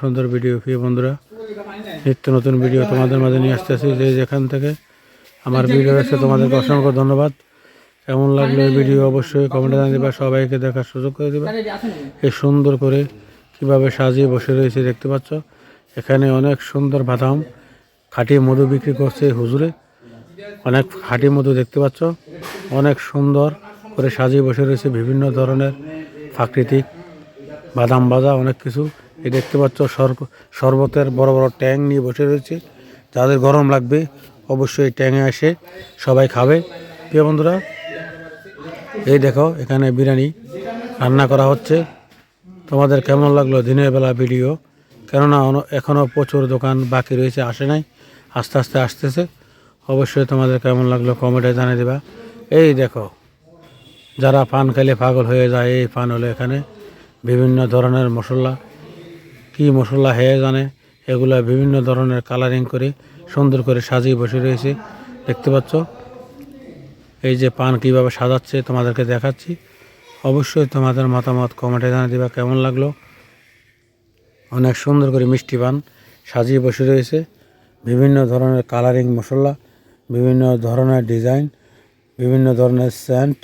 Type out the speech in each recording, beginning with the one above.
সুন্দর ভিডিও প্রিয় বন্ধুরা, নিত্য নতুন ভিডিও তোমাদের মাঝে নিয়ে আসতেছি। যে যেখান থেকে আমার ভিডিও আছে তোমাদেরকে অসংখ্য ধন্যবাদ। কেমন লাগল এই ভিডিও অবশ্যই কমেন্টে জানিয়ে দিবা, সবাইকে দেখার সুযোগ করে দিবা। এ সুন্দর করে কীভাবে সাজিয়ে বসে রয়েছে দেখতে পাচ্ছ। এখানে অনেক সুন্দর বাদাম, খাঁটি মধু বিক্রি করছে হুজুরে। অনেক খাঁটি মধু দেখতে পাচ্ছ। অনেক সুন্দর করে সাজিয়ে বসে রয়েছে বিভিন্ন ধরনের প্রাকৃতিক বাদাম বাজা অনেক কিছু। এই দেখতে পাচ্ছ শরবতের বড় বড় ট্যাং নিয়ে বসে রয়েছে। যাদের গরম লাগবে, অবশ্যই ট্যাঙে এসে সবাই খাবে। প্রিয় বন্ধুরা, এই দেখো, এখানে বিরিয়ানি রান্না করা হচ্ছে। তোমাদের কেমন লাগল দিনের বেলা ভিডিও? কেননা এখনও প্রচুর দোকান বাকি রয়েছে, আসে নাই, আস্তে আস্তে আসতেছে। অবশ্যই তোমাদের কেমন লাগল কমেন্টে জানিয়ে দেবা। এই দেখো, যারা পান খেলে পাগল হয়ে যায়, এই পান হলো এখানে বিভিন্ন ধরনের মশলা। কি মশলা হয়ে জানে, এগুলা বিভিন্ন ধরনের কালারিং করে সুন্দর করে সাজিয়ে বসে রয়েছে। দেখতে পাচ্ছ? এই যে পান কীভাবে সাজাচ্ছে তোমাদেরকে দেখাচ্ছি। অবশ্যই তোমাদের মতামত কমেন্টে জানিয়ে দিবা, কেমন লাগল? অনেক সুন্দর করে মিষ্টি পান সাজিয়ে বসে রয়েছে। বিভিন্ন ধরনের কালারিং মশলা, বিভিন্ন ধরনের ডিজাইন বিভিন্ন ধরনের সেন্ট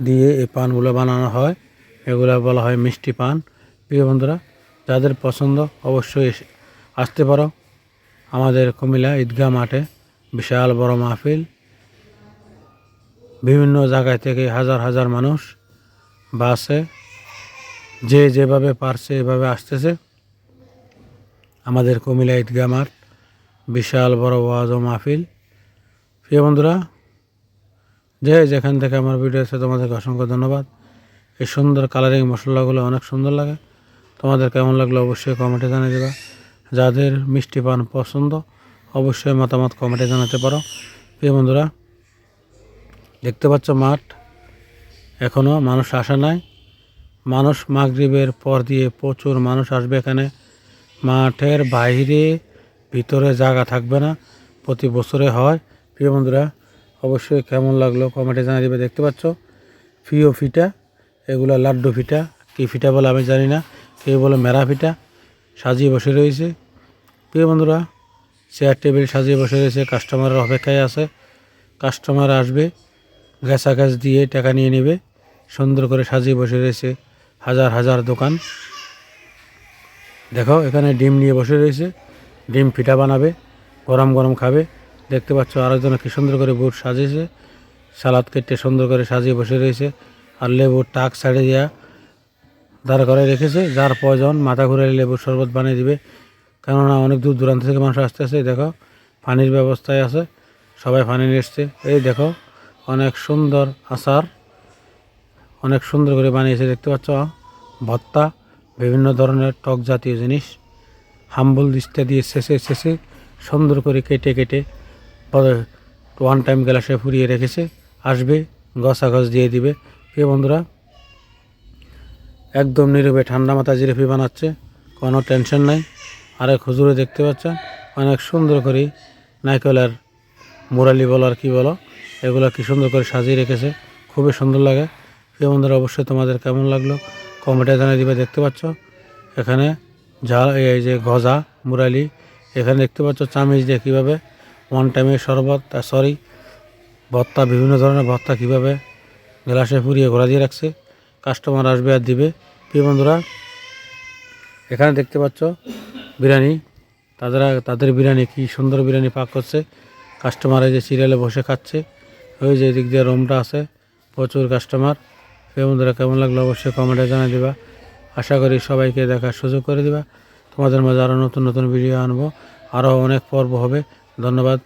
দিয়ে এই পানগুলো বানানো হয়। এগুলো বলা হয় মিষ্টি পান। প্রিয় বন্ধুরা যাদের পছন্দ অবশ্যই আসতে পারো। আমাদের কুমিল্লা ঈদগাহ মাঠে বিশাল বড় মাহফিল। বিভিন্ন জায়গায় থেকে হাজার হাজার মানুষ বাসে, যে যেভাবে পারছে এভাবে আসতেছে। আমাদের কুমিল্লা ঈদগাহ মাঠ বিশাল বড় ওয়াজ ও মাহফিল। প্রিয় বন্ধুরা, যে যেখান থেকে আমার ভিডিও আছে তোমাদেরকে অসংখ্য ধন্যবাদ। এই সুন্দর কালারিং মশলাগুলো অনেক সুন্দর লাগে। তোমাদের কেমন লাগল অবশ্যই কমেন্টে জানিয়ে দেবা। যাদের মিষ্টি পান পছন্দ, অবশ্যই মতামত কমেন্টে জানাতে পারো। প্রিয় বন্ধুরা, দেখতে পাচ্ছ মাঠ এখনও মানুষ আসা নাই। মানুষ মাগরিবের পর দিয়ে প্রচুর মানুষ আসবে এখানে। মাঠের বাইরে, ভিতরে জায়গা থাকবে না, প্রতি বছরে হয়। প্রিয় বন্ধুরা, অবশ্যই কেমন লাগল কমেন্টে জানিয়ে দেবে। দেখতে পাচ্ছ, ফিও ফিটা, এগুলো লাড্ডু ফিটা, কী ফিটা বলে আমি জানি না। কেউ বলে মেরা ফিটা সাজিয়ে বসে রয়েছে। প্রিয় বন্ধুরা চেয়ার টেবিল সাজিয়ে বসে রয়েছে কাস্টমারের অপেক্ষায় আছে। কাস্টমার আসবে গ্যাসা গ্যাস দিয়ে টাকা নিয়ে নেবে। সুন্দর করে সাজিয়ে বসে রয়েছে, হাজার হাজার দোকান। দেখো, এখানে ডিম নিয়ে বসে রয়েছে, ডিম পিঠা বানাবে, গরম গরম খাবে। দেখতে পাচ্ছ, আরেকজন কি সুন্দর করে বুট সাজিয়েছে। সালাদ কেটে সুন্দর করে সাজিয়ে বসে রয়েছে, আর লেবুর টাক সাইডে দিয়া দাঁড় করে রেখেছে, যার প্রয়োজন মাথা ঘুরে লেবুর শরবত বানিয়ে দিবে। কেননা অনেক দূর দূরান্ত থেকে মানুষ আসতে আসতে দেখো, পানির ব্যবস্থায় আছে, সবাই পানি নিয়ে এসছে। এই দেখো, অনেক সুন্দর আচার, অনেক সুন্দর করে বানিয়েছে, দেখতে পাচ্ছ? ভত্তা বিভিন্ন ধরনের টক জাতীয় জিনিস, হাম্বুল দিস্তা দিয়ে শেষে শেষে সুন্দর করে কেটে কেটে ওয়ান টাইম গ্লাসে ফুরিয়ে রেখেছে, আসবে গসা গছ দিয়ে দিবে। প্রিয় বন্ধুরা একদম নীরবে ঠান্ডা মাথা জিরেপি বানাচ্ছে, কোনো টেনশন নাই। আর এক হুজুরে দেখতে পাচ্ছেন অনেক সুন্দর করে নাইকলের মুরালি বলো আর কি বলো, এগুলো কি সুন্দর করে সাজিয়ে রেখেছে, খুবই সুন্দর লাগে। প্রিয় বন্ধুরা, অবশ্যই তোমাদের কেমন লাগল কমেন্টে জানিয়ে দিবে, দেখতে পাচ্ছ? এখানে ঝাল, এই যে গজা, মুরালি, এখানে দেখতে পাচ্ছ চামিচ দিয়ে কীভাবে ওয়ান টাইমে শরবত সরি ভত্তা বিভিন্ন ধরনের ভত্তা কীভাবে গ্লাসে পুড়িয়ে ঘোরা দিয়ে রাখছে। কাস্টমার আসবে আর দিবে। প্রিয় বন্ধুরা, এখানে দেখতে পাচ্ছ বিরিয়ানি। তাদের তাদের বিরিয়ানি কি সুন্দর বিরিয়ানি পাক করছে। কাস্টমার এই যে সিরিয়ালে বসে খাচ্ছে। ওই যে এদিক দিয়ে রুমটা আছে, প্রচুর কাস্টমার। প্রিয় বন্ধুরা, কেমন লাগল অবশ্যই কমেন্টে জানিয়ে দিবা। আশা করি সবাইকে দেখার সুযোগ করে দিবা। তোমাদের মাঝে আরও নতুন নতুন ভিডিও আনব। আরও অনেক পর্ব হবে। ধন্যবাদ।